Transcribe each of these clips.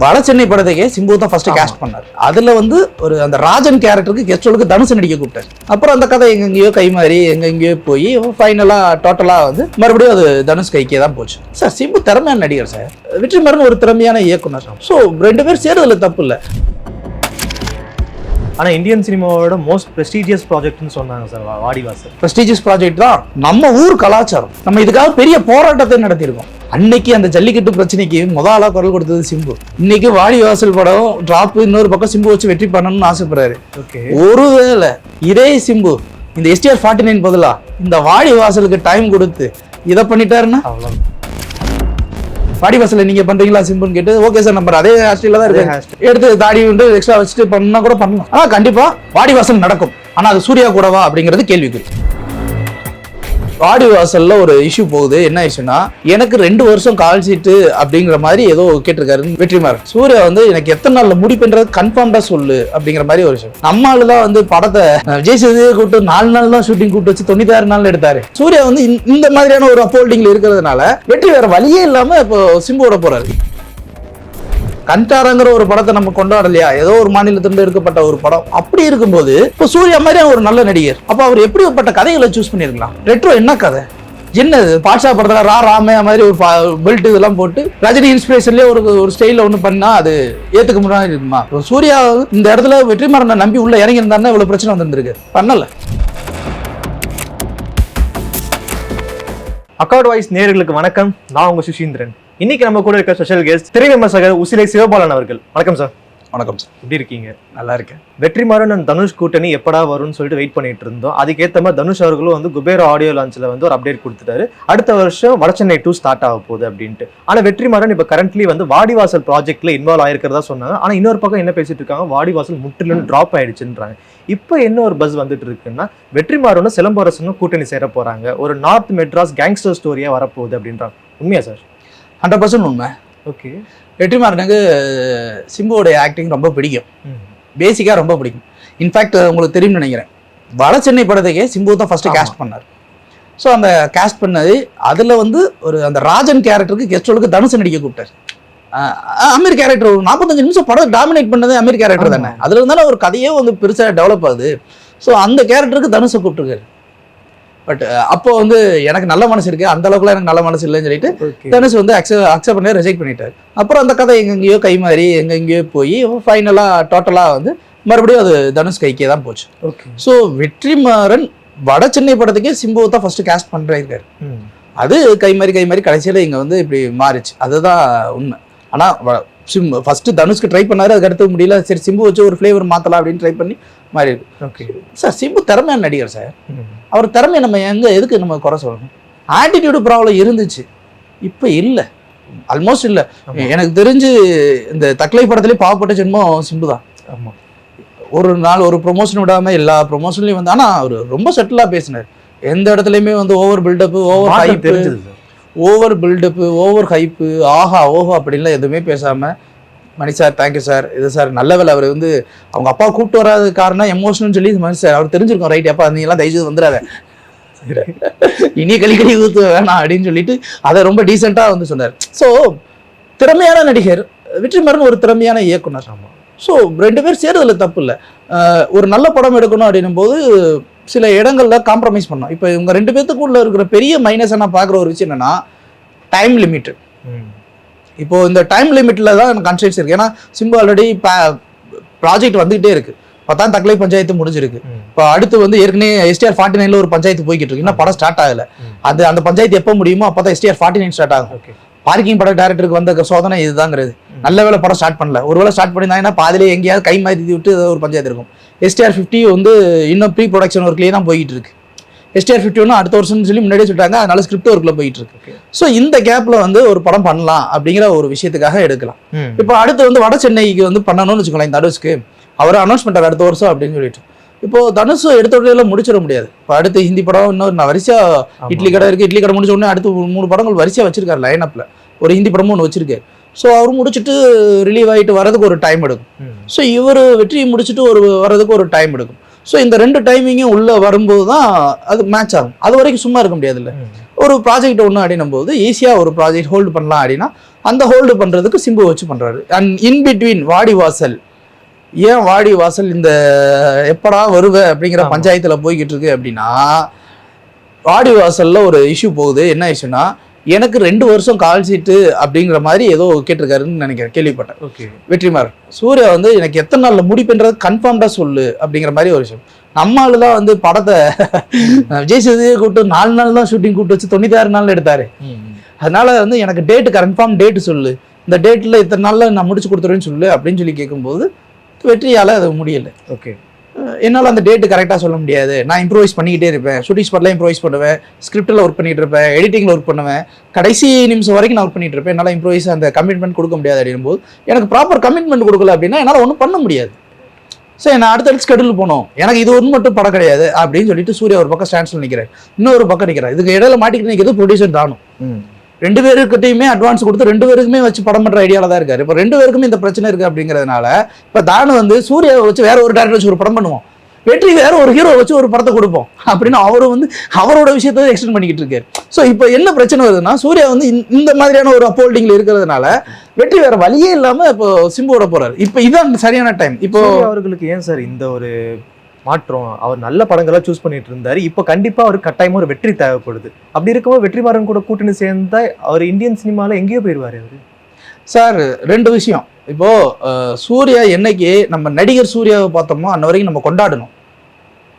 வட சென்னை படத்துக்கே சிம்பு தான் ஃபர்ஸ்ட் கேஸ்ட் பண்ணார். அதுல வந்து ஒரு அந்த ராஜன் கேரக்டருக்கு கெஸ்ட் ரோலுக்கு தனுஷ் நடிக்க கூப்பிட்டார். அப்புறம் அந்த கதை எங்கெங்கேயோ கை மாறி எங்கெங்கேயோ போய் ஃபைனலா டோட்டலா வந்து மறுபடியும் அது தனுஷ் கைக்கே தான் போச்சு. சார் சிம்பு திறமையான நடிகர் சார். வெற்றிமாறன் ஒரு திறமையான இயக்குனர். ஸோ ரெண்டு பேர் சேர்றதுல தப்பு இல்லை. ஆனா இந்தியன் சினிமாவோட மோஸ்ட் ப்ரெஸ்டீஜியஸ் ப்ராஜெக்ட்னு சொன்னாங்க சார் வாடிவாசல். ப்ரெஸ்டீஜியஸ் ப்ராஜெக்ட் தான் நம்ம ஊர் கலாச்சாரம். நம்ம இதுக்காக பெரிய போராட்டத்தை நடத்தியிருக்கோம். அன்னைக்கு அந்த ஜல்லிக்கட்டு பிரச்சனைக்கு முதலா குரல் கொடுத்தது சிம்பு. இன்னைக்கு வாடி வாசல் படம் டிராப் இன்னொரு பக்கம் சிம்பு வச்சு வெற்றி பண்ணணும்னு ஆசைப்படுறாரு. ஓகே. ஒருவேளை இதே சிம்பு இந்த எஸ்டிஆர் ஃபார்ட்டி நைன் பதிலா இந்த வாடி வாசலுக்கு டைம் கொடுத்து இதை பண்ணிட்டாருன்னா? அவ்வளோ வாடி வாசல்ல நீங்க பண்றீங்களா? சிம்புன்னு கேட்டு ஓகே சார் நம்பர் அதே ஹேர்ஸ்டைல தான் இருக்கு. எடுத்து தாடி வந்து எக்ஸ்ட்ரா வச்சுட்டு பண்ணா கூட பண்ணலாம். ஆனா கண்டிப்பா வாடி வாசல் நடக்கும். ஆனா அது சூர்யா கூடவா அப்படிங்கிறது கேள்விக்குறி. வாடி வாசல்ல ஒரு இஷ்யூ போகுது. என்ன இஷ்யூனா எனக்கு ரெண்டு வருஷம் கால் சீட்டு அப்படிங்கிற மாதிரி ஏதோ கேட்டிருக்காரு வெற்றிமாறன். சூர்யா வந்து எனக்கு எத்தனை நாள்ல முடிப்புன்றது கன்ஃபார்ம்டா சொல்லு அப்படிங்கிற மாதிரி ஒரு விஷயம். நம்ம ஆளு தான் வந்து படத்தை விஜய் சேதுவே கூப்பிட்டு நாலு நாள் தான் ஷூட்டிங் கூப்பிட்டு வச்சு தொண்ணூத்தாறு நாள் எடுத்தாரு. சூர்யா வந்து இந்த- மாதிரியான ஒரு அப்போல்டிங்ல இருக்கிறதுனால வெற்றி வேற வழியே இல்லாம இப்போ சிம்புவோட போறாரு. கண்டாரங்கிற ஒரு படத்தை நம்ம கொண்டாடலையா? ஏதோ ஒரு மாநிலத்திலிருந்து எடுக்கப்பட்ட ஒரு படம். அப்படி இருக்கும்போது இப்போ சூர்யா மாதிரி ஒரு நல்ல நடிகர். அப்போ அவர் எப்படிப்பட்ட கதைகளை சூஸ் பண்ணியிருக்கலாம்? ரெட்ரோ என்ன கதை? என்னது? பாட்ஷா படத்துல ரா ராமையா மாதிரி ஒரு பெல்ட் இதெல்லாம் போட்டு ரஜினி இன்ஸ்பிரேஷன்லயே ஒரு ஒரு ஸ்டைல ஒன்று பண்ணா அது ஏத்துக்க முடியாது இருக்குமா? சூர்யா இந்த இடத்துல வெற்றிமாறனை நம்பி உள்ள இறங்கி இருந்தாருன்னா இவ்வளவு பிரச்சனை வந்திருந்திருக்கு. பண்ணல. அக்கார்ட் வாய்ஸ் நேயர்களுக்கு வணக்கம். நான் உங்க சுஷீந்திரன் இன்னைக்கு நம்ம கூட இருக்க ஸ்பெஷல் கெஸ்ட் திரை விமர்சகர் உசிலை சிவபாலன் அவர்கள். வணக்கம் சார் வணக்கம் சார் எப்படி இருக்கீங்க? நல்லா இருக்கேன். வெற்றிமாறன் and தனுஷ் கூட்டணி எப்படா வரும்னு சொல்லிட்டு வெயிட் பண்ணிட்டு இருந்தோம். அதுக்கேற்ற மாதிரி தனுஷ் அவர்களும் வந்து குபேர ஆடியோ லான்ச்ல வந்து ஒரு அப்டேட் கொடுத்துட்டாரு. அடுத்த வருஷம் வடசென்னை டூ ஸ்டார்ட் ஆக போகுது அப்படின்ட்டு. ஆனா வெற்றிமாறன் இப்ப கரண்ட்லி வந்து வாடிவாசல் ப்ராஜெக்ட்ல இன்வால்வ் ஆயிருக்கிறதா சொன்னாங்க. ஆனா இன்னொரு பக்கம் என்ன பேசிட்டு இருக்காங்க? வாடிவாசல் முற்றிலும் டிராப் ஆயிடுச்சுன்றாங்க. இப்போ என்ன ஒரு பஸ் வந்துட்டு இருக்குன்னா வெற்றிமாறனும் சிலம்பரசனும் கூட்டணி சேர போறாங்க. ஒரு நார்த் மெட்ராஸ் கேங்ஸ்டர் ஸ்டோரியா வரப்போகுது அப்படின்றாங்க. உண்மையா சார் ஹண்ட்ரட் பர்சன்ட் உண்மை. ஓகே வெற்றிமாறனுக்கு சிம்புவோடைய ஆக்டிங் ரொம்ப பிடிக்கும். பேசிக்காக ரொம்ப பிடிக்கும். இன்ஃபேக்ட் உங்களுக்கு தெரியும்னு நினைக்கிறேன். வட சென்னை படத்துக்கே சிம்பு தான் ஃபர்ஸ்ட் ஆமா. கேஸ்ட் பண்ணார். ஸோ அந்த கேஸ்ட் பண்ணது அதில் வந்து ஒரு அந்த ராஜன் கேரக்டருக்கு கெஸ்ட் ரோலுக்கு தனுஷ் நடிக்க கூப்பிட்டார். அமீர் கேரக்டர் ஒரு நாற்பத்தஞ்சு நிமிஷம் படம் டாமினேட் பண்ணது அமீர் கேரக்டர் தானே. அதில் இருந்தாலும் ஒரு கதையே வந்து பெருசாக டெவலப் ஆகுது. ஸோ அந்த கேரக்டருக்கு தனுஷை கூப்பிட்டுருக்காரு. பட் அப்போ வந்து எனக்கு நல்ல மனசு இருக்கு. அந்த அளவுக்குலாம் எனக்கு நல்ல மனசு இல்லைன்னு சொல்லிட்டு தனுஷ் வந்து அக்செப்ட் அக்செப்ட் பண்ணி ரிஜெக்ட் பண்ணிட்டாரு. அப்புறம் அந்த கதை எங்கெங்கேயோ கை மாறி எங்கெங்கேயோ போய் ஃபைனலாக டோட்டலாக வந்து மறுபடியும் அது தனுஷ் கைக்கே தான் போச்சு. ஓகே ஸோ வெற்றிமாறன் வட சென்னை படத்துக்கே சிம்புவை தான் ஃபர்ஸ்ட் கேஸ்ட் பண்ணிருக்காரு அது கை மாறி கை மாறி கடைசியில் இங்கே வந்து இப்படி மாறிச்சு. அதுதான் உண்மை. ஆனால் சிம் ஃபர்ஸ்ட் தனுஷ்க்கு ட்ரை பண்ணாரு அதுக்கு அடுத்து முடியல. சரி சிம்பு வச்சு ஒரு ஃப்ளேவர் மாற்றலாம் அப்படின்னு ட்ரை பண்ணி மாறி இருக்கு. ஓகே சார் சிம்பு திறமையான நடிகர் சார். அவர் திறமையை நம்ம எங்க எதுக்கு நம்ம குறை சொல்லணும்? ஆட்டிடியூடு ப்ராப்ளம் இருந்துச்சு. இப்போ இல்லை. ஆல்மோஸ்ட் இல்லை. எனக்கு தெரிஞ்சு இந்த தக்லை படத்துலேயே பாவப்பட்ட ஜென்மம் சிம்பு தான். ஆமா. ஒரு நாள் ஒரு ப்ரொமோஷன் விடாம எல்லா ப்ரொமோஷன்லையும் வந்து ஆனால் அவர் ரொம்ப செட்டிலாக பேசினார். எந்த இடத்துலையுமே வந்து ஓவர் பில்டப் ஓவர் ஹைப்பு தெரிஞ்சது ஓவர் பில்டப்பு ஓவர் ஹைப்பு ஆஹா ஓஹோ அப்படின்லாம் எதுவுமே பேசாம Mani sir thank you sir இது சார் நல்ல வேலை. அவர் வந்து அவங்க அப்பா கூப்பிட்டு வராத காரணம் எமோஷனல் சொல்லி மணி சார் அவர் தெரிஞ்சிருக்கும். ரைட் அப்பா நீ எல்லாம் தயவுசெய்து வந்துடாத இனி கலி கலி ஊத்து வேணாம் அப்படின்னு சொல்லிட்டு அதை ரொம்ப டீசெண்டாக வந்து சொன்னார். ஸோ திறமையான நடிகர் வெற்றிமாறன் ஒரு திறமையான இயக்குனர். ஸோ ரெண்டு பேர் சேர்றதுல தப்பு இல்லை. ஒரு நல்ல படம் எடுக்கணும் அப்படின்னும் போது சில இடங்கள்ல காம்ப்ரமைஸ் பண்ணோம். இப்போ இவங்க ரெண்டு பேத்துக்குள்ள இருக்கிற பெரிய மைனஸை நான் பார்க்குற ஒரு விஷயம் என்னன்னா டைம் லிமிட். இப்போ இந்த டைம் லிமிட்ல தான் எனக்கு கன்ஸ்ட்ரெயின்ஸ் இருக்கு. ஏன்னா சிம்பு ஆல்ரெடி ப்ராஜெக்ட் வந்துகிட்டே இருக்கு. பத்தாம் தக்கலை பஞ்சாயத்து முடிஞ்சிருக்கு. இப்போ அடுத்து வந்து ஏற்கனவே எஸ்டிஆர் ஃபார்ட்டி நைன்ல ஒரு பஞ்சாயத்து போய்கிட்டு இருக்கு. இன்னும் படம் ஸ்டார்ட் ஆகல. அது அந்த பஞ்சாயத்து எப்போ முடியுமோ அப்போ தான் எஸ்டிஆர் ஃபார்ட்டி நைன் ஸ்டார்ட் ஆகும். ஓகே. பார்க்கிங் பட டேரக்டருக்கு வந்த சோதனை இதுதாங்கிறது. நல்ல வேளை படம் ஸ்டார்ட் பண்ணல. ஒருவேளை ஸ்டார்ட் பண்ணியிருந்தாங்கன்னா பாதிலே எங்கேயாவது கை மாற்றி விட்டு ஒரு பஞ்சாயத்து இருக்கும். எஸ்டிஆர் ஃபிஃப்டி வந்து இன்னும் ப்ரீ ப்ரொடக்ஷன் ஒர்க்லேயே தான் போயிட்டு இருக்கு எஸ்டிஆர் ஃபிஃப்டி ஒன்று அடுத்த வருஷம்னு சொல்லி முன்னாடியே சொல்லிட்டாங்க. அதனால ஸ்கிரிப்ட் ஒர்க்கில் போயிட்டு இருக்கு ஸோ இந்த கேப்ல வந்து ஒரு படம் பண்ணலாம் அப்படிங்கிற ஒரு விஷயத்துக்காக எடுக்கலாம். இப்போ அடுத்து வந்து வட சென்னைக்கு வந்து பண்ணணும்னு வச்சுக்கோங்களேன் இந்த தனுஷ்க்கு அவர் அனௌன்ஸ் பண்ணார் அடுத்த வருஷம் அப்படின்னு சொல்லிட்டு. இப்போ தனுஷ் எடுத்த உடனே முடிச்சிட முடியாது. இப்போ அடுத்து ஹிந்தி படம் இன்னொரு நான். இட்லி கடை இருக்கு இட்லி கடை முடிச்ச உடனே அடுத்து மூணு படங்கள் வரிசையா வச்சிருக்காரு லைனப்ல ஒரு ஹிந்தி படமும் ஒன்று வச்சிருக்காரு. ஸோ அவர் முடிச்சுட்டு ரிலீவ் ஆயிட்டு வரதுக்கு ஒரு டைம் எடுக்கும். ஸோ இவர் வெற்றி முடிச்சுட்டு ஒரு வர்றதுக்கு ஒரு டைம் எடுக்கும். ஸோ இந்த ரெண்டு டைமிங்கும் உள்ள வரும்போது தான் அது மேட்ச் ஆகும். அது வரைக்கும் சும்மா இருக்க முடியாதுல்ல. ஒரு ப்ராஜெக்ட் ஒன்று அப்படின்னும் போது ஈஸியாக ஒரு ப்ராஜெக்ட் ஹோல்டு பண்ணலாம் அப்படின்னா அந்த ஹோல்டு பண்ணுறதுக்கு சிம்பு வச்சு பண்ணுறாரு அண்ட் இன் பிட்வீன் வாடி வாசல் ஏன் வாடி வாசல் இந்த எப்படா வருவ அப்படிங்கிற. பஞ்சாயத்தில் போய்கிட்டு இருக்கு அப்படின்னா வாடி வாசல்ல ஒரு இஷ்யூ போகுது. என்ன இஷ்யூனா எனக்கு ரெண்டு வருஷம் கால் சீட்டு அப்படிங்கிற மாதிரி ஏதோ கேட்டிருக்காருன்னு நினைக்கிறேன் கேள்விப்பட்டேன். ஓகே. வெற்றிமாறன். சூர்யா வந்து எனக்கு எத்தனை நாள்ல முடிப்புன்றது கன்ஃபார்ம்டா சொல்லு அப்படிங்கிற மாதிரி ஒரு விஷயம். நம்ம ஆளு தான் வந்து படத்தை விஜய் சேதுவே கூப்பிட்டு நாலு நாள் தான் ஷூட்டிங் கூப்பிட்டு வச்சு தொண்ணூத்தாறு நாள் எடுத்தாரு. அதனால வந்து எனக்கு டேட் கன்ஃபார்ம் டேட் சொல்லு. இந்த டேட்ல இத்தனை நாள்ல நான் முடிச்சு கொடுத்துருவேன்னு சொல்லு அப்படின்னு சொல்லி கேட்கும்போது வெற்றியால அது முடியல. ஓகே என்னால அந்த டேட் கரெக்டாக சொல்ல முடியாது. நான் இம்ப்ரோவைஸ் பண்ணிக்கிட்டே இருப்பேன். ஷூட்டிங் ஸ்பாட்ல இம்ப்ரோவைஸ் பண்ணுவேன். ஸ்கிரிப்டில் ஒர்க் பண்ணிட்டு இருப்பேன். எடிட்டிங்ல ஒர்க் பண்ணுவேன். கடைசி நிமிஷம் வரைக்கும் நான் ஒர்க் பண்ணிட்டு இருப்பேன். என்னால் இம்ப்ரோவைஸ் அந்த கமிட்மெண்ட் கொடுக்க முடியாது அப்படின்னும் போது எனக்கு ப்ராப்பர் கமிட்மெண்ட் கொடுக்கல அப்படின்னா என்னால் ஒன்றும் பண்ண முடியாது. சரி நான் அடுத்தடுத்து ஸ்கெடியூல் போகணும் எனக்கு இது ஒன்று மட்டும் படம் கிடையாது அப்படின்னு சொல்லிட்டு சூர்யா ஒரு பக்கம் ஸ்டாண்ட்ஸில் நிற்கிறேன் இன்னொரு பக்கம் நிற்கிறேன் இதுக்கு இடையில மாட்டிக்கிட்டு நிற்கிறது ப்ரொடியூசர் தானும் ரெண்டு பேருக்கிட்டையுமே அட்வான்ஸ் கொடுத்து ரெண்டு பேருக்குமே வச்சு படம் பண்ற ஐடியாவில் தான் இருக்காரு. இப்போ ரெண்டு பேருக்குமே இந்த பிரச்சனை இருக்கு அப்படிங்கிறதுனால இப்போ தானு வந்து சூர்யாவை வச்சு வேற ஒரு டேரக்டர் வச்சு ஒரு படம் பண்ணுவோம். வெற்றி வேற ஒரு ஹீரோ வச்சு ஒரு படத்தை கொடுப்போம். அப்படின்னு அவரு வந்து அவரோட விஷயத்த எக்ஸ்டெண்ட் பண்ணிக்கிட்டு இருக்காரு. ஸோ இப்போ என்ன பிரச்சனை வருதுன்னா சூர்யா வந்து இந்த- மாதிரியான ஒரு அப்போல்டிங்ல இருக்கிறதுனால வெற்றி வேற வழியே இல்லாம இப்போ சிம்பு விட போறாரு. இப்போ இதான் சரியான டைம் இப்போ அவர்களுக்கு ஏன் சார் இந்த ஒரு மாற்றம். அவர் நல்ல படங்களாக சூஸ் பண்ணிட்டு இருந்தார் இப்போ கண்டிப்பாக அவருக்கு கட்டாயமாக ஒரு வெற்றி தேவைப்படுது. அப்படி இருக்கும்போது வெற்றிமாறன் கூட கூட்டணி சேர்ந்தா அவர் இந்தியன் சினிமாவில் எங்கேயோ போயிடுவார் அவர். சார் ரெண்டு விஷயம். இப்போது சூர்யா என்னைக்கு நம்ம நடிகர் சூர்யாவை பார்த்தோமோ அன்ன வரைக்கும் நம்ம கொண்டாடணும்.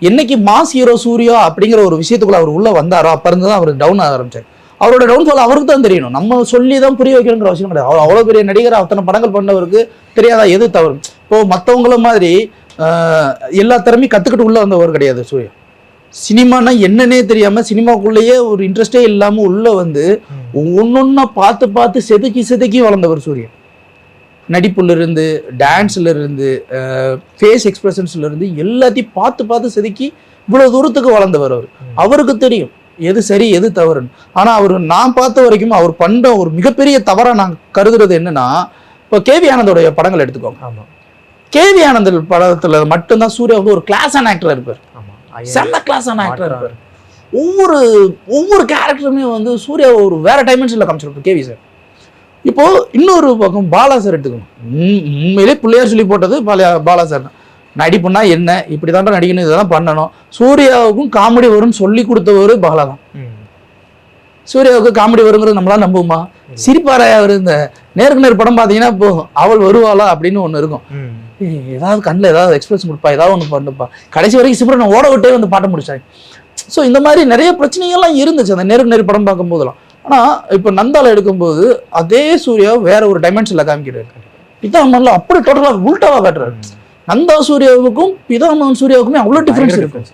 என்னைக்கு மாஸ் ஹீரோ சூர்யா அப்படிங்கிற ஒரு விஷயத்துக்குள்ள அவர் உள்ளே வந்தாரோ அப்போ இருந்து தான் அவர் டவுன் ஆக ஆரம்பிச்சார். அவரோட டவுன்ஃபால் அவருக்கு தான் தெரியணும். நம்ம சொல்லி தான் புரிய வைக்கணுங்கிற அவசியம் கிடையாது. அவர் அவ்வளோ பெரிய நடிகர் அத்தனை படங்கள் பண்ணவருக்கு தெரியாதா? எது தவறு? இப்போது மற்றவங்கள மாதிரி எல்லா திறமையும் கற்றுக்கிட்டு உள்ள வந்தவர் கிடையாது சூர்யா. சினிமானா என்னன்னே தெரியாம சினிமாக்குள்ளேயே ஒரு இன்ட்ரெஸ்டே இல்லாம உள்ள வந்து ஒன்னொன்னா பார்த்து பார்த்து செதுக்கி செதுக்கி வளர்ந்தவர் சூரியன் நடிப்புல இருந்து டான்ஸ்ல இருந்து ஃபேஸ் எக்ஸ்பிரஷன்ஸ்ல இருந்து எல்லாத்தையும் பார்த்து பார்த்து செதுக்கி இவ்வளவு தூரத்துக்கு வளர்ந்தவர் அவர். அவருக்கு தெரியும் எது சரி எது தவறுன்னு. ஆனா அவர் நான் பார்த்த வரைக்கும் அவர் பண்ற ஒரு மிகப்பெரிய தவறா நான் கருதுறது என்னன்னா இப்போ கேவி ஆனந்தோடைய படங்கள் எடுத்துக்கோங்க. ஆமா. கேவி ஆனந்தல் படத்துல மட்டும்தான் சூர்யா வந்து ஒரு கிளாஸான ஆக்டர் இருப்பார். செம்ம கிளாஸான ஆக்டர். இருப்பார். ஒவ்வொரு ஒவ்வொரு கேரக்டருமே வந்து சூர்யா ஒரு வேற டைமென்ஷன்ல காமிச்சிருப்பார் கேவி சார். இப்போ இன்னொரு பக்கம் பாலா சார் எடுத்துக்கணும். உண்மையிலே பிள்ளையார் சொல்லி போட்டது பாலா பாலா சார் தான். நடிப்புனா என்ன? இப்படி தான் நடிக்கணும் இதெல்லாம் பண்ணணும். சூர்யாவுக்கும் காமெடி வரும்னு சொல்லி கொடுத்தவர் பாலா தான். சூர்யாவுக்கு காமெடி வருங்கிறது நம்மளால நம்புமா சிரிப்பாரா அவர் இந்த நேருக்கு நேர் படம் பார்த்தீங்கன்னா போதும் அவள் வருவாளா அப்படின்னு ஒன்று இருக்கும். ஏதாவது கண்ணில் ஏதாவது எக்ஸ்பிரஸ் கொடுப்பா ஏதாவது ஒன்று பண்ணுப்பா. கடைசி வரைக்கும் சிம்ரன் ஓட விட்டே வந்து பாட்ட முடிச்சாங்க. ஸோ இந்த மாதிரி நிறைய பிரச்சனைகள்லாம் இருந்துச்சு அந்த நேருக்கு நேர் படம் பார்க்கும்போதெல்லாம். ஆனால் இப்போ நந்தால எடுக்கும்போது அதே சூர்யா வேற ஒரு டைமென்ஷனில் காமிக்கிறாரு. பிதாமன்ல அப்படி டோட்டலாக உல்டாவாக காட்டுறாரு. நந்தா சூர்யாவுக்கும் பிதாமன் சூர்யாவுக்குமே அவ்வளோ டிஃப்ரென்ஸ் இருக்கும்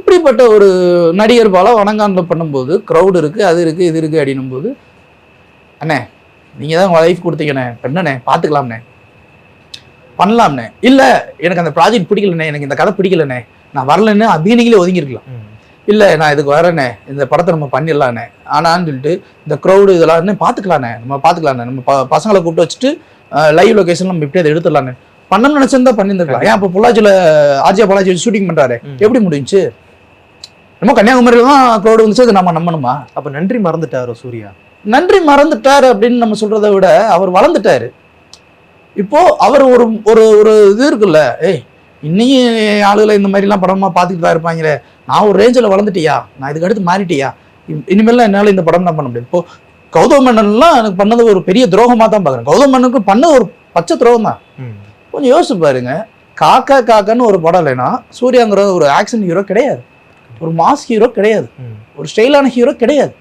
இப்படிப்பட்ட ஒரு நடிகர் பால வணங்கான்ல பண்ணும்போது க்ரௌட் இருக்கு அது இருக்கு இது இருக்கு அப்படின்னும் போது அண்ணே நீங்க தான் உங்க லைஃப் கொடுத்தீங்கண்ணே என்னண்ணே பார்த்துக்கலாம்ண்ணே பண்ணலாம்ண்ணே. இல்ல எனக்கு அந்த ப்ராஜெக்ட் பிடிக்கலண்ணே எனக்கு இந்த கதை பிடிக்கலண்ணே. நான் வரலன்னு அபிநீங்களே ஒதுங்கிருக்கலாம். இல்ல நான் இதுக்கு வரேனே இந்த படத்தை நம்ம பண்ணிடலாண்ணே ஆனான்னு சொல்லிட்டு இந்த க்ரௌடு இதெல்லாம் பார்த்துக்கலாண்ணே நம்ம பார்த்துக்கலாண்ணே நம்ம ப- பசங்களை கூப்பிட்டு வச்சுட்டு லைவ் லொகேஷன் நம்ம இப்படி அதை எடுத்துடலாண்ணே பண்ணணும்னு நினைச்சிருந்தா பண்ணியிருந்திருக்கலாம். ஏன் இப்போ பொள்ளாச்சியில் ஆர்ஜியா பொள்ளாச்சி ஷூட்டிங் பண்றாரு. ம். எப்படி முடிஞ்சுச்சு? நம்ம கன்னியாகுமரியில தான் க்ரௌடு வந்துச்சு அது நம்ம நம்பணுமா? அப்ப நன்றி மறந்துட்டாரோ சூர்யா? நன்றி மறந்துட்டார் அப்படின்னு நம்ம சொல்றதை விட அவர் வளர்ந்துட்டாரு. இப்போ அவர் ஒரு ஒரு ஒரு இது இருக்குல்ல ஏய் இன்னையும் ஆளுகளை இந்த மாதிரிலாம் படமா பார்த்துட்டு தான் இருப்பாங்களே நான் ஒரு ரேஞ்சில் வளர்ந்துட்டியா? நான் இதுக்கு அடுத்து மாறிட்டியா? இனிமேல்லாம் என்னால் இந்த படம் தான் பண்ண முடியும் இப்போ கௌதம் மன்னன்லாம் எனக்கு பண்ணது ஒரு பெரிய துரோகமாக தான் பார்க்குறேன். கௌதம் மன்னனுக்கு பண்ணது ஒரு பச்சை துரோகம் தான். ம். கொஞ்சம் யோசிச்சு பாருங்க. காக்கா காக்கான்னு ஒரு படம் இல்லைன்னா சூர்யாங்கிற ஒரு ஆக்ஷன் ஹீரோ கிடையாது. ஒரு மாஸ் ஹீரோ கிடையாது. ஒரு ஸ்டைலான ஹீரோ கிடையாது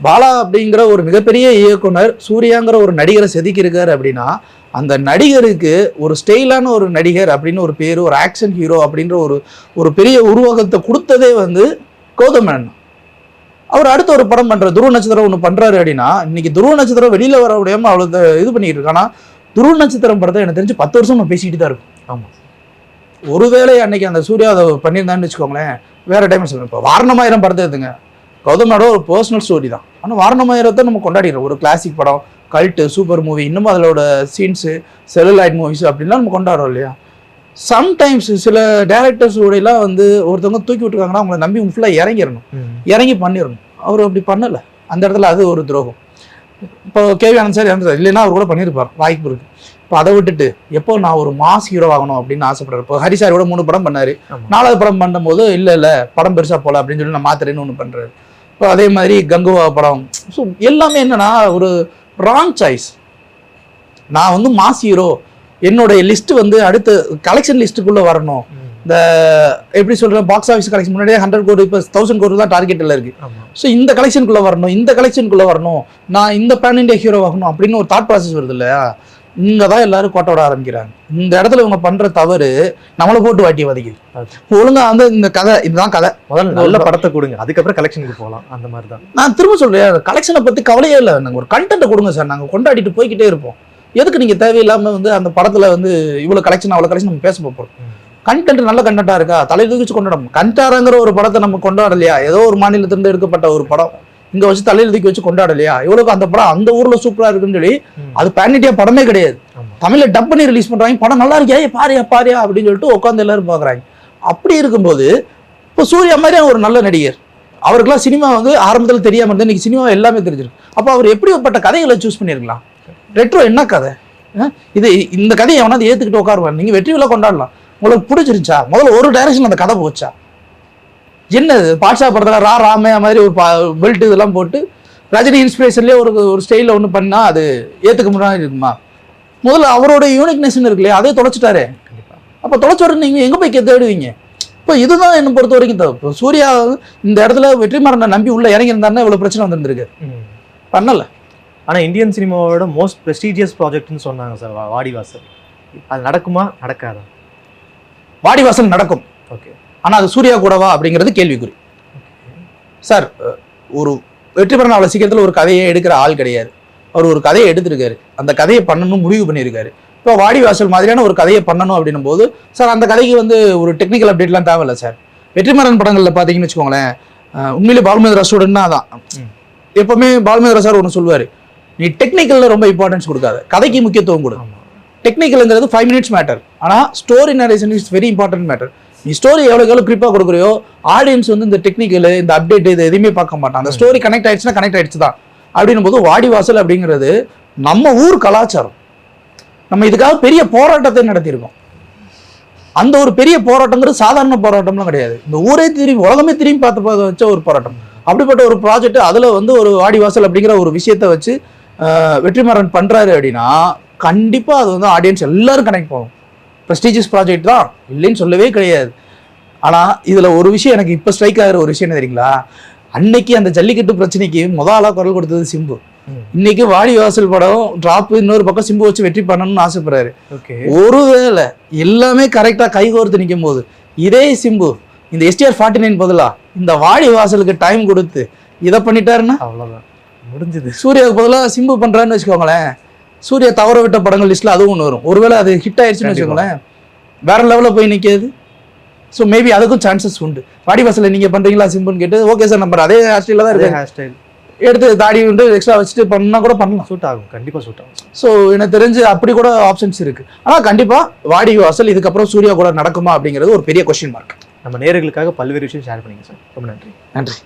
பாலா அப்படிங்கிற ஒரு மிகப்பெரிய இயக்குனர் சூர்யாங்கிற ஒரு நடிகரை செதுக்கி இருக்காரு அப்படின்னா அந்த நடிகருக்கு ஒரு ஸ்டைலான ஒரு நடிகர் அப்படின்னு ஒரு பேர் ஒரு ஆக்ஷன் ஹீரோ அப்படின்ற ஒரு ஒரு பெரிய உருவகத்தை கொடுத்ததே வந்து கௌதம் மேனன் தான். அவர் அடுத்த ஒரு படம் பண்ற துருவ நட்சத்திரம் ஒன்று பண்றாரு அப்படின்னா இன்னைக்கு துருவ நட்சத்திரம் வெளியில வர முடியாம அவ்வளோ இது பண்ணிட்டு இருக்கு ஆனா துருவ நட்சத்திரம் படத்தை எனக்கு தெரிஞ்சு பத்து வருஷம் நம்ம பேசிக்கிட்டு தான் இருக்கும் ஆமா. ஒருவேளை அன்னைக்கு அந்த சூர்யா அதை பண்ணியிருந்தான்னு வச்சுக்கோங்களேன் வேற டைம் சொல்லுங்க இப்போ வாரணமாயிரம் படத்தை எடுத்துங்க. கௌதமோட ஒரு பர்சனல் ஸ்டோரி தான். ஆனால் வாரணமாயிரத்தை நம்ம கொண்டாடிடுறோம். ஒரு கிளாசிக் படம் கல்ட்டு சூப்பர் மூவி இன்னும் அதோட சீன்ஸு செலுலாய்ட் மூவிஸ் அப்படின்லாம் நம்ம கொண்டாடுறோம் இல்லையா? சம்டைம்ஸ் சில டேரக்டர்ஸ் எல்லாம் வந்து ஒருத்தவங்க தூக்கி விட்டுருக்காங்கன்னா அவங்கள நம்பி ஃபுல்லாக இறங்கிடணும். இறங்கி பண்ணிடணும். அவர் அப்படி பண்ணலை. அந்த இடத்துல அது ஒரு துரோகம். இப்போ கேவி ஆனந்த் சார் இறந்துட்டார். இல்லைன்னா அவர் கூட பண்ணியிருப்பார். வாய்ப்பு இருக்கு. இப்போ அதை விட்டுட்டு எப்போ நான் ஒரு மாஸ் ஹீரோ ஆகணும் அப்படின்னு ஆசைப்படுறேன். இப்போ ஹரி சாரோட மூணு படம் பண்ணாரு. நாலாவது படம் பண்ணும்போது இல்லை இல்லை படம் பெருசா போல அப்படின்னு சொல்லி நான் மாத்திரேன்னு ஒன்று பண்றாரு. இப்போ அதே மாதிரி கங்குவா படம். ஸோ எல்லாமே என்னன்னா ஒரு ராங் சாய்ஸ் நான் வந்து மாஸ் ஹீரோ என்னுடைய லிஸ்ட் வந்து அடுத்த கலெக்ஷன் லிஸ்ட்டுக்குள்ள வரணும். இந்த எப்படி சொல்றேன் பாக்ஸ் ஆஃபீஸ் கலெக்ஷன் முன்னாடியே ஹண்ட்ரட் கோடி இப்போ தௌசண்ட் கோடி தான் டார்கெட்டில் இருக்கு. ஸோ இந்த கலெக்ஷனுக்குள்ள வரணும் இந்த கலெக்ஷனுக்குள்ள வரணும். நான் இந்த பேன் இண்டியா ஹீரோ ஆகணும் அப்படின்னு ஒரு தாட் ப்ராசஸ் வருது இல்லையா? இங்கே தான் எல்லாரும் கோட்டை விட ஆரம்பிக்கிறாங்க. இந்த இடத்துல இவங்க பண்ற தவறு நம்மளை போட்டு வாட்டி வதைக்குது. ஒழுங்கா வந்து இந்த கதை இதுதான் கதை. முதல்ல நல்ல படத்தை கொடுங்க. அதுக்கப்புறம் கலெக்ஷனுக்கு போகலாம். அந்த மாதிரி தான் நான் திரும்ப சொல்றேன் கலெக்ஷனை பத்தி கவலையே இல்லை. நாங்கள் ஒரு கண்டென்ட்டை கொடுங்க சார். நாங்கள் கொண்டாடிட்டு போய்க்கிட்டே இருப்போம். எதுக்கு நீங்க தேவையில்லாம வந்து அந்த படத்துல வந்து இவ்வளவு கலெக்ஷன் அவ்வளவு கலெக்ஷன் நம்ம பேச போறோம்? கண்டென்ட் நல்ல கண்டென்ட்டா இருக்கா? தலை தூக்கிச்சு கொண்டாடும் கண்டாரங்கிற ஒரு படத்தை நம்ம கொண்டாடலையா? ஏதோ ஒரு மாநிலத்திலிருந்து எடுக்கப்பட்ட ஒரு படம். இங்க வச்சு தலையில தூக்கி வச்சு கொண்டாடலையா? இவ்வளவு அந்த படம் அந்த ஊர்ல சூப்பரா இருக்குன்னு சொல்லி. அது பேனிட்டியா படமே கிடையாது. தமிழ்ல டப் பண்ணி ரிலீஸ் பண்றாங்க படம் நல்லா இருக்கியா ஏய், பாரியா பாரியா அப்படின்னு சொல்லிட்டு உட்காந்து எல்லாரும் பாக்குறாங்க. அப்படி இருக்கும்போது இப்போ சூர்யா மாதிரி ஒரு நல்ல நடிகர். அவருக்கெல்லாம் சினிமா வந்து ஆரம்பத்தில் தெரியாம இருந்தா இன்னைக்கு சினிமா எல்லாமே தெரிஞ்சிருக்கு. அப்போ அவர் எப்படிப்பட்ட கதைகளை சூஸ் பண்ணியிருக்கலாம் ரெட்ரோ என்ன கதை? இது இந்த கதையை எவனாவது ஏத்துக்கிட்டு உட்காருவான்? நீங்க வெற்றி விழா கொண்டாடலாம். உங்களுக்கு பிடிச்சிருச்சா? முதல்ல ஒரு டைரக்ஷன் அந்த கதை போச்சா? என்னது பாட்ஷா படத்துல ரா ராமையா மாதிரி ஒரு பெல்ட் இதெல்லாம் போட்டு ரஜினி இன்ஸ்பிரேஷன்லேயே ஒரு ஒரு ஸ்டைலில் ஒன்று பண்ணா அது ஏற்றுக்க முன்னாடி இருக்குமா? முதல்ல அவரோட யூனிக்னஸ் இருக்கு இல்லையா அதே தொலைச்சிட்டாரே. அப்போ தொலைச்சோட நீங்கள் எங்கே போய் தேடுவீங்க இப்போ இதுதான் என்னை பொறுத்த வரைக்கும் தப்பு. இப்போ சூர்யா இந்த இடத்துல வெற்றிமாறனை நம்பி உள்ள இறங்கியிருந்தாருன்னா இவ்வளோ பிரச்சனை வந்திருந்திருக்கு. பண்ணல. ஆனா இந்தியன் சினிமாவோட மோஸ்ட் ப்ரெஸ்டீஜியஸ் ப்ராஜெக்ட்னு சொன்னாங்க சார் வாடிவாசல் அது நடக்குமா? நடக்காதா? வாடிவாசல் நடக்கும். ஓகே. ஆனால் அது சூர்யா கூடவா அப்படிங்கிறது கேள்விக்குறி. சார் ஒரு வெற்றிமாறன் அவ்வளோ சீக்கிரத்தில் ஒரு கதையை எடுக்கிற ஆள் கிடையாது. அவர் ஒரு கதையை எடுத்திருக்காரு. அந்த கதையை பண்ணணும் முடிவு பண்ணியிருக்காரு. இப்போ வாடிவாசல் மாதிரியான ஒரு கதையை பண்ணணும் அப்படின்னும் போது சார் அந்த கதைக்கு வந்து ஒரு டெக்னிக்கல் அப்டேட்லாம் தேவையில்ல சார். வெற்றிமாறன் படங்களில் பார்த்தீங்கன்னு வச்சுக்கோங்களேன் உண்மையிலே பாலுமேந்திரா ஸ்டூடெண்ட்னா அதான். ம். எப்பவுமே பாலுமேந்திரா சார் ஒன்று சொல்லுவார் நீ டெக்னிக்கலில் ரொம்ப இம்பார்ட்டன்ஸ் கொடுக்காத. கதைக்கு முக்கியத்துவம் கொடு. டெக்னிக்கல்ங்கிறது ஃபைவ் மினிட்ஸ் மேட்டர் ஆனால் story narration is very important matter நீ ஸ்டோரி எவ்வளோக்கு எவ்வளோ க்ரிப்பாக கொடுக்குறியோ ஆடியன்ஸ் வந்து இந்த டெக்னிக்கல் இந்த அப்டேட் இது எதுவுமே பார்க்க மாட்டான் அந்த ஸ்டோரி கனெக்ட் ஆயிடுச்சுன்னா கனெக்ட் ஆயிடுச்சு தான் அப்படின்னும் போது வாடிவாசல் அப்படிங்கிறது நம்ம ஊர் கலாச்சாரம். நம்ம இதுக்காக பெரிய போராட்டத்தை நடத்தியிருக்கோம். அந்த ஒரு பெரிய போராட்டங்கிறது சாதாரண போராட்டம்லாம் கிடையாது. இந்த ஊரே திரும்பி உலகமே திரும்பி பார்த்து பார்த்து வச்ச ஒரு போராட்டம். அப்படிப்பட்ட ஒரு ப்ராஜெக்ட் அதில் வந்து ஒரு வாடிவாசல் அப்படிங்கிற ஒரு விஷயத்தை வச்சு வெற்றிமாறன் பண்ணுறாரு அப்படின்னா கண்டிப்பாக அது வந்து ஆடியன்ஸ் எல்லாரும் கனெக்ட் பண்ணும். ப்ரெஸ்டீஜியஸ் ப்ராஜெக்ட் தான். இல்லைன்னு சொல்லவே கிடையாது. ஆனால் இதில் ஒரு விஷயம் எனக்கு இப்போ ஸ்ட்ரைக் ஆகிற ஒரு விஷயம் என்ன தெரியுங்களா? அன்னைக்கு அந்த ஜல்லிக்கட்டு பிரச்சனைக்கு முத ஆளாக குரல் கொடுத்தது சிம்பு. இன்னைக்கு வாடிவாசல் படம் டிராப் இன்னொரு பக்கம் சிம்பு வச்சு வெற்றி பண்ணணும்னு ஆசைப்படுறாரு. ஓகே. ஒருவேளை எல்லாமே கரெக்டாக கைகோர்த்து நிற்கும் போது இதே சிம்பு இந்த எஸ்டிஆர் ஃபார்ட்டி நைன் பதிலா இந்த வாடி வாசலுக்கு டைம் கொடுத்து இதை பண்ணிட்டாருன்னா? அவ்வளவுதான். முடிஞ்சது. சூர்யாவுக்கு பதிலாக சிம்பு பண்றாருன்னு வச்சுக்கோங்களேன். சூர்யா தவற விட்ட படங்கள் லிஸ்ட்ல அதுவும் ஒன்று வரும். ஒருவேளை அது ஹிட் ஆயிடுச்சுன்னு. வச்சுக்கோங்களேன். வேற லெவலில் போய் நிற்காது ஸோ மேபி அதுக்கும் சான்சஸ் உண்டு. வாடி வாசலில் நீங்க பண்றீங்களா? சிம்புன்னு கேட்டு ஓகே சார் நம்பர் அதே ஹேர்ஸ்டைல தான் அதே இருக்கு. ஹேர் ஸ்டைல் எடுத்து தாடி வந்து எக்ஸ்ட்ரா வச்சுட்டு பண்ணா கூட பண்ணலாம். சூட் ஆகும். கண்டிப்பா சூட் ஆகும். ஸோ எனக்கு தெரிஞ்சு அப்படி கூட ஆப்ஷன்ஸ் இருக்கு. ஆனா கண்டிப்பா வாடி வாசல் இதுக்கப்புறம் சூர்யா கூட நடக்குமா அப்படிங்கிறது ஒரு பெரிய கொஸ்டின் மார்க் நம்ம நேயர்களுக்காக பல்வேறு விஷயம் ஷேர் பண்ணிங்க சார் ரொம்ப நன்றி. நன்றி.